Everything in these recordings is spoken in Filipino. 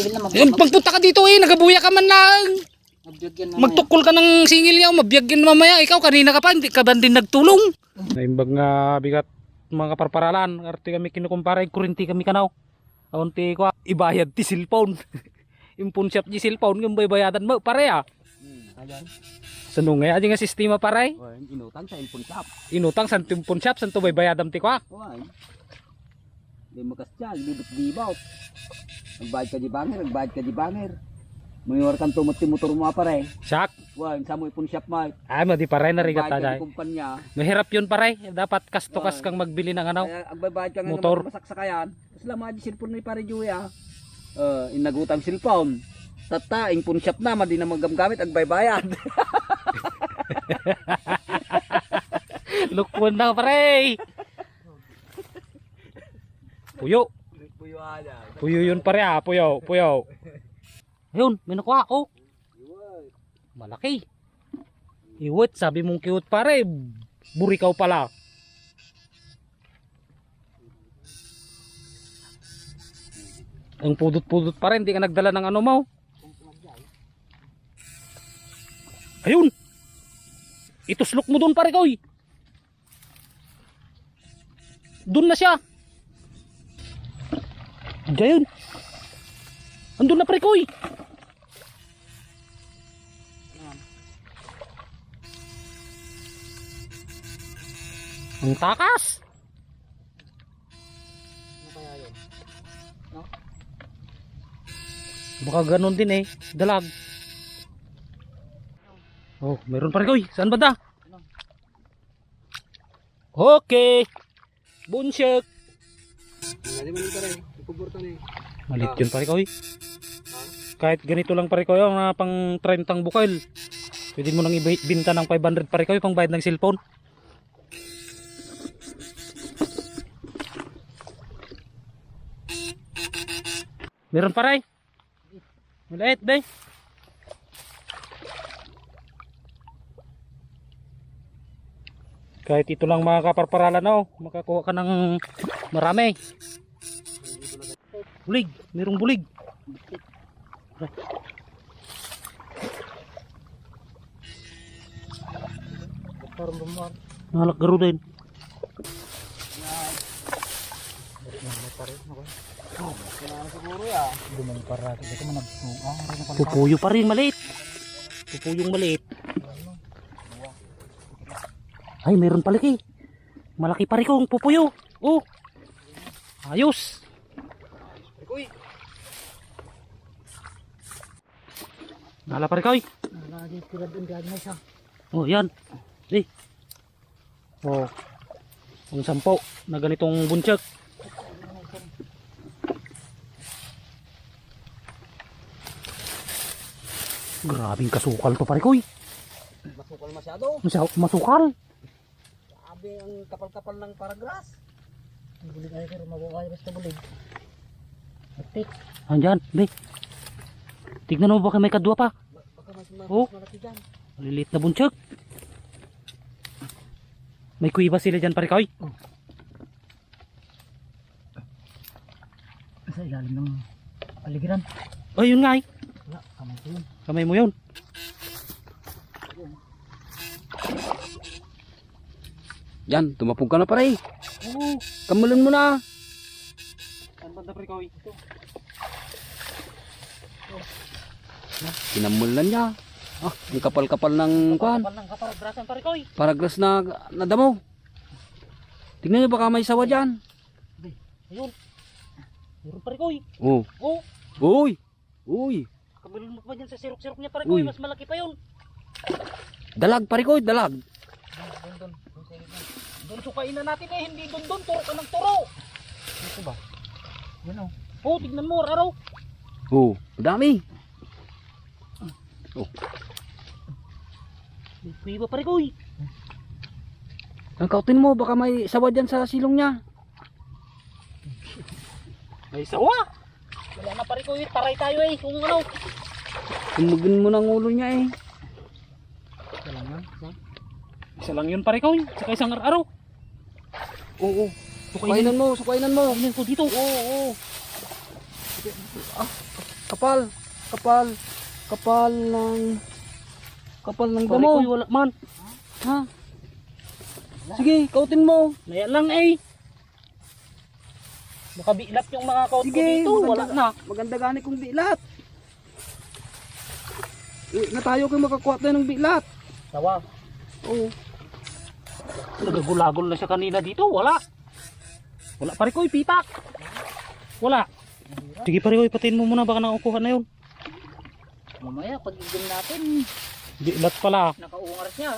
Civil na Yun, pagpunta ka dito eh, nagabuya ka man lang. Magtukol ka ng singil niya, mabiyagin mamaya. Ikaw, kanina ka pa, hindi ka ba din nagtulong? Naimbag nga bigat mga kaparparalan. Arte kami kinukumpara, kurinti kami kanaw. Aunti ko, ibayad ti cellphone. Impun shop di cellphone, yung bayadan mo, pare ah. Hmm, ayan. Aja nga sistema pare. Oh, inutang sa impon shop. Inutang sa impun shop, santo bayadam ti kwa. Oh, ay. Di mo kasya, libot-libot. Nagbayad ka di banger, nagbayad ka di banger. Mayroon kang tumot ti motor mo pare. Sak, Wah, sa mo ipon shop mo. ay mo di pare Nagbayad ka tayo. kumpanya. Mahirap yun pare, dapat kasto-kas kang magbili ng ano. Kaya ang bayad ka nga Motor. masaksayan. Tapos lang mga di cellphone ni pare Juya. Uh, inagutang cellphone. Tata, impon shop na, madi na magamgamit ang baybayad. Lukwan na pare. Puyo. Puyo yun pare ah, puyo, puyo. Ayun, may nakuha ako. Malaki. Iwit, sabi mong cute pare. Burikaw pala. Ang pudot-pudot pa rin, hindi ka nagdala ng ano mo. Ayun! Ituslok mo doon pare koy. Doon na siya. Diyan. Andun na pare koy. Ang takas. Ano kaya yun? Baka ganun din eh. Dalag. Oh, meron pare koy. Saan ba da? Okay. Bunsyek. Hindi mo ni. Malit yun pare koy. Kahit ganito lang pare koy, ang pang 30 bukal. Pwede mo nang ibinta ng 500 pare koy pang bayad ng cellphone. Meron pare. Maliit day. Kahit ito lang mga kaparparalan oh, makakuha ka ng marami. Bulig, merong bulig. Nalak garo din. Pupuyo pa rin maliit. Pupuyong maliit. Ay, meron pala kay. Malaki pa rin kong pupuyo. Oh. Ayos. Nala pa rin kay. nalagi sila doon dyan na siya. Oh, yan. Eh. Oh. Ang sampo na ganitong bunchak. Grabing kasukal to pare koy. Masukal masyado. Masya- Masukal. Sabi ang kapal-kapal ng paragras. Bulig ay pero mabuhay basta bulig. Atik, Andyan, be. Tignan mo baka may kadwa pa. baka mas, Oh. malaki dyan. Maliliit na bunchak. May kuiba sila dyan pare koy. Sa ilalim ng paligiran. Oh, yun nga eh. Wala, kamay ko yun. Kamay mo yun. Yan, tumapog ka na pare. Oo. Kamulan mo na. Saan banda pare koy? Kinamulan niya. Ah, ang kapal-kapal ng kuhan. Kapal ng. Paragras na nadamo. Tingnan niyo baka may sawa dyan. Ayun. Meron pare koy. Oh. Oh. Uy. Uy. Kabalun mo pa dyan sa sirok-sirok niya pare Uy. Mas malaki pa yun. Dalag pare ko, dalag. Doon, doon. Doon sukain na natin eh. Hindi doon doon. Turo ka ng turo. Ito ba? Yan o. Oh, tignan mo. Araw. Oh, dami. May kuiba pare koy. Ang kautin mo, baka may sawa dyan sa silong niya. May sawa. Wala na pare koy. Taray tayo eh. Kung ano. Tumugin mo ng ulo niya eh. Isa lang yan. Isa lang yun pare koy. Saka isang araw. Oo. Sukainin Sukainan mo, sukainan mo. Ayun ko dito. Oo, oo. Kapal. Kapal. Kapal ng... Kapal ng damo. ko'y wala man. Ha? Sige, kautin mo. Naya lang eh. Makabilat yung mga kaut ko Sige, dito. Wala na. Maganda gani kong bilat. Eh, na tayo kayo makakuha tayo ng bilat. Tawa. Oo. Nagagulagol na siya kanina dito. Wala. Wala pare ko'y pitak. Wala. Sige pare ko'y patiin mo muna baka nakukuha na yun. Mamaya, pag igam natin, Bilat pala. nakaungar siya.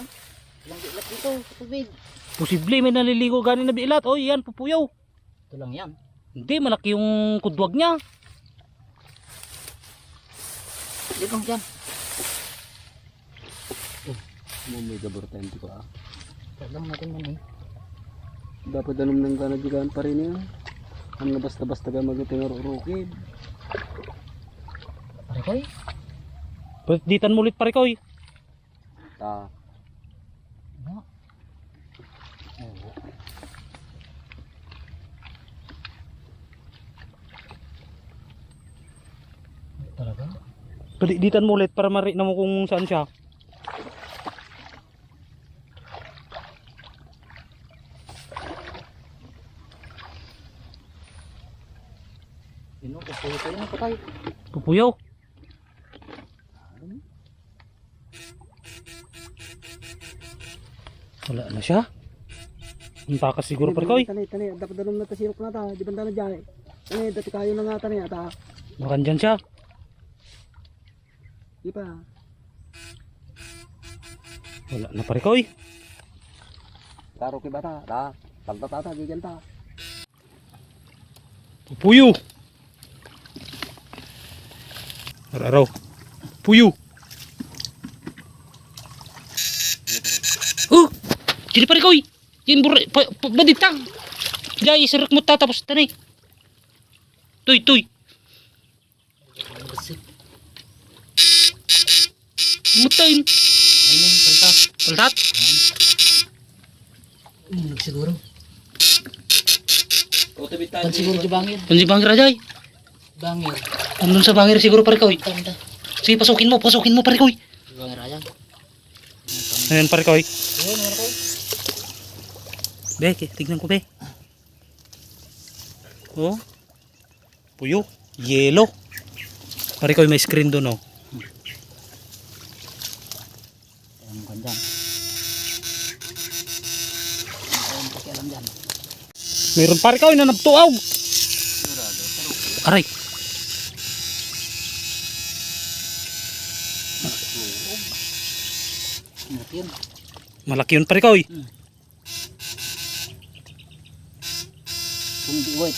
Walang bilat dito sa tubig. Posible may naliligo ganin na bilat. Oh, yan pupuyaw. Ito lang yan. Hindi, malaki yung kudwag niya. Di bang dyan? Mo may gabortente ko ah. Talang natin man eh. Dapat danom ng kanadyagan pa rin yan. Ang basta-basta ka magating rukid. Pare koy, Pagditan mo ulit pare ko'y. Ta. ano? Talaga? Pagditan mo ulit para mari na mo kung saan siya. Yun o, kapuyo kayo na patay. Pupuyaw. Wala na siya. Ang takas siguro pare ko'y. Tani, tani, dapat danom na tasirok na ta. Di banda na dyan. Tani, dati kayo na nga tani ata. Makan dyan siya. Di pa. Wala na pare ko'y. Taro kay bata. Ta. Talta tata, gigyan ta. Puyo. Araw. Puyo. Oh, jadi pare koy. Yan pa, baditang. Jay, serak mo tatapos tani. Tuy, tuy. Mutain. ayun paltat. Paltat. Hmm, siguro. Pan siguro di bangir. Kung si Bangir Jay. Bangir. Andun sa Bangir siguro pare koy. Sige, pasukin mo, pasukin mo pare koy. Bangir ayan. Ayan pare koy. Ayun, ano koy? Be, tignan ko be. Oh. Puyo. Yellow. Pare koy may screen doon oh. Ayun, kan dyan. Ayun, pakialam dyan. Meron pare koy na nagtuaw. Aray. Malaki yun pare koy. Kung di wait.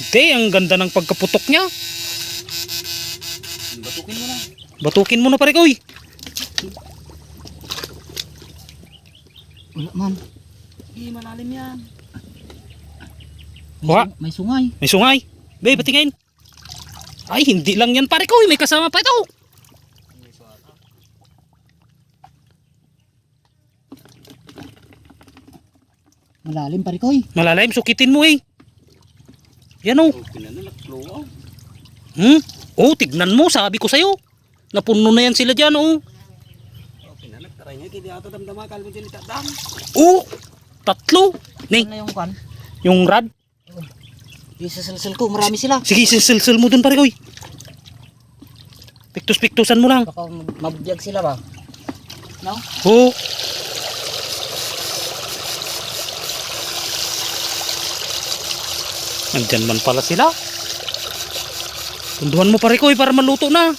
Hindi, ang ganda ng pagkaputok niya. Batukin mo na. Batukin mo na pare koy. Wala man. Hindi, malalim yan. May, Wa. sung- may sungay. May sungay. Be, patingin. Ay, hindi lang yan pare koy. May kasama pa ito. Malalim pare koy. Malalim, sukitin mo eh. Yan oh. Pinanalak, Hmm? Oh, tignan mo. Sabi ko sa'yo. Napuno na yan sila dyan oh. Kalmo dyan itadam. Oh, tatlo. Ning, Ano yung kan? yung rad. Isasalsal ko, marami sila. Sige, silsil mo dun pare koy. Piktus-piktusan mo lang. Baka mabiyag sila ba? No? Oo. Nandyan man pala sila. Tunduhan mo pare koy para maluto na.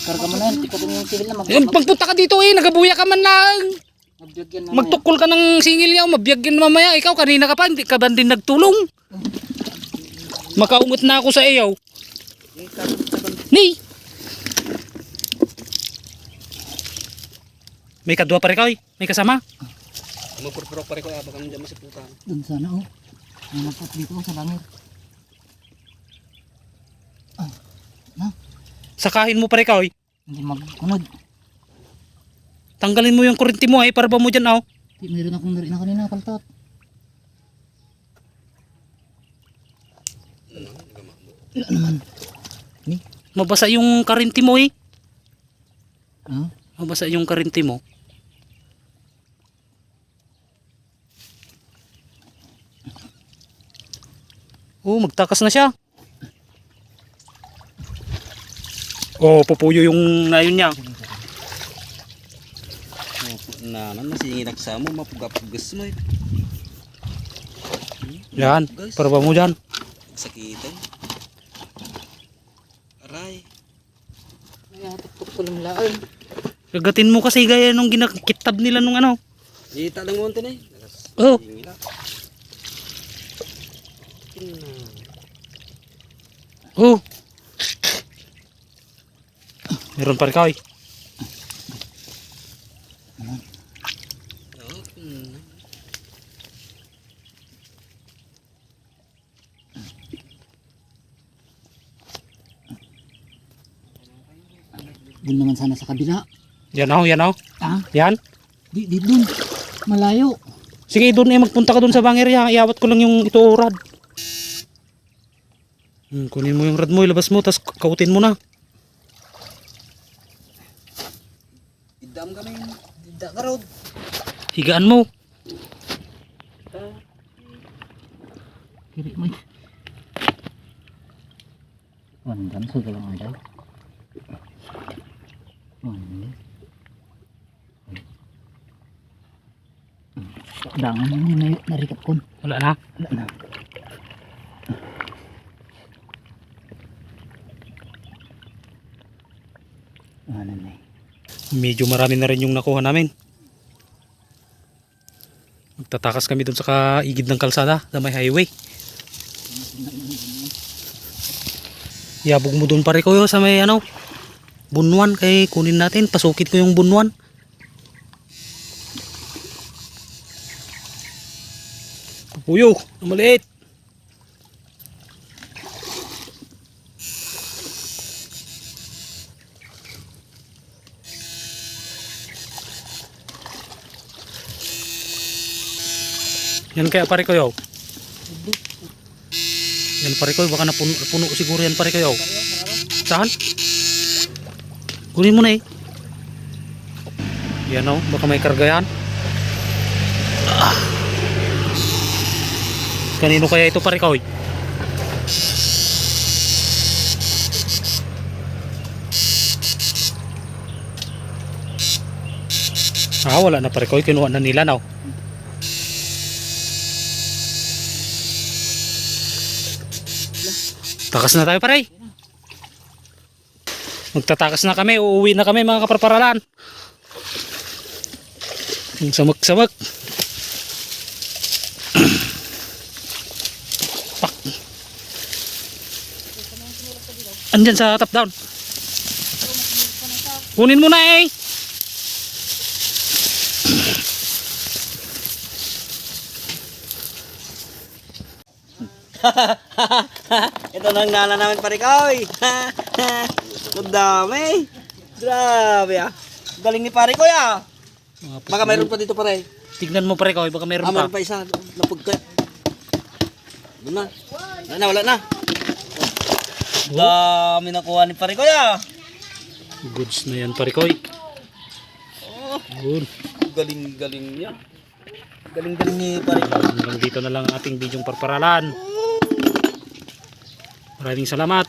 Karga mo na tikatin mo yung sigil na mag Yan, pagpunta ka dito eh, nagabuya ka man lang. magbiyag yan na Magtukol ka ng singil niya, mabiyagin mamaya. Ikaw kanina ka pa, hindi ka ba din nagtulong? Makaungot na ako sa iyaw. Ni! May kadwa pare koy, may kasama. Magpurpurok pa rin ko. Baka nandiyan masiputan. Dun sana oh. Nanapot dito sa langit. Sakahin mo pare koy. Hindi magkunod. Tanggalin mo yung kurente mo ay para ba mo dyan oh. Di, meron akong narinig na kanina, paltot. Wala naman. Mabasa yung karinti mo eh. Ah? Mabasa yung karinti mo. Oh, magtakas na siya. Oh, pupuyo yung nayon niya. Na, man masingin sa mo, mapugapugas mo eh. Yan, para ba mo dyan? Sakitan. Aray. Ay, tuktok ko lang laan. Gagatin mo kasi gaya nung ginakitab nila nung ano. Ita lang mo eh. Oh, oh. Meron pa rin ka eh. Doon naman sana sa kabila. Yan oh, yan oh. Ah? Yan. Di, di doon. Malayo. Sige, doon eh, magpunta ka doon sa bangir ya. Iawat ko lang yung ito rad. Hmm, kunin mo yung rad mo, ilabas mo, tapos kautin mo na. Idam kami. Ida ka road. Higaan mo. Kiri mo. Wandan sa galang anday. Wandan. Dangan mo na narikap kon. Wala na. Wala na. Ano na eh. Medyo marami na rin yung nakuha namin. Magtatakas kami doon sa kaigid ng kalsada, sa may highway. Yabog mo doon pare ko sa may ano, bunwan kay kunin natin, pasukit ko yung bunwan. Pupuyo, maliit. Yan kaya pare ko yaw. Yan pare ko, baka napuno, puno siguro yan pare ko yaw. Saan? Kunin mo na eh. Yan o, baka may karga yan. Ah. Kanino kaya ito pare ko? Ah, wala na pare ko, kinuha na nila now. Takas na tayo pare. Magtatakas na kami, uuwi na kami mga kaparparalan. Samak-samak. Pak. Andyan sa top down. Kunin mo na eh. Ito na ang nana namin pare koy. Ang dami. Grabe ah. Galing ni pare koy ah. Baka mayroon pa dito pare. Tignan mo pare ko, baka meron Ah, pa. mayroon pa isa. Napugka. Doon na. Wala na, wala na. Dami nakuha ni pare koy ah. Goods na yan pare ko. Good. Galing-galing niya. Galing-galing ni pare koy. Hanggang dito na lang ang ating bidyong parparalan. Maraming salamat.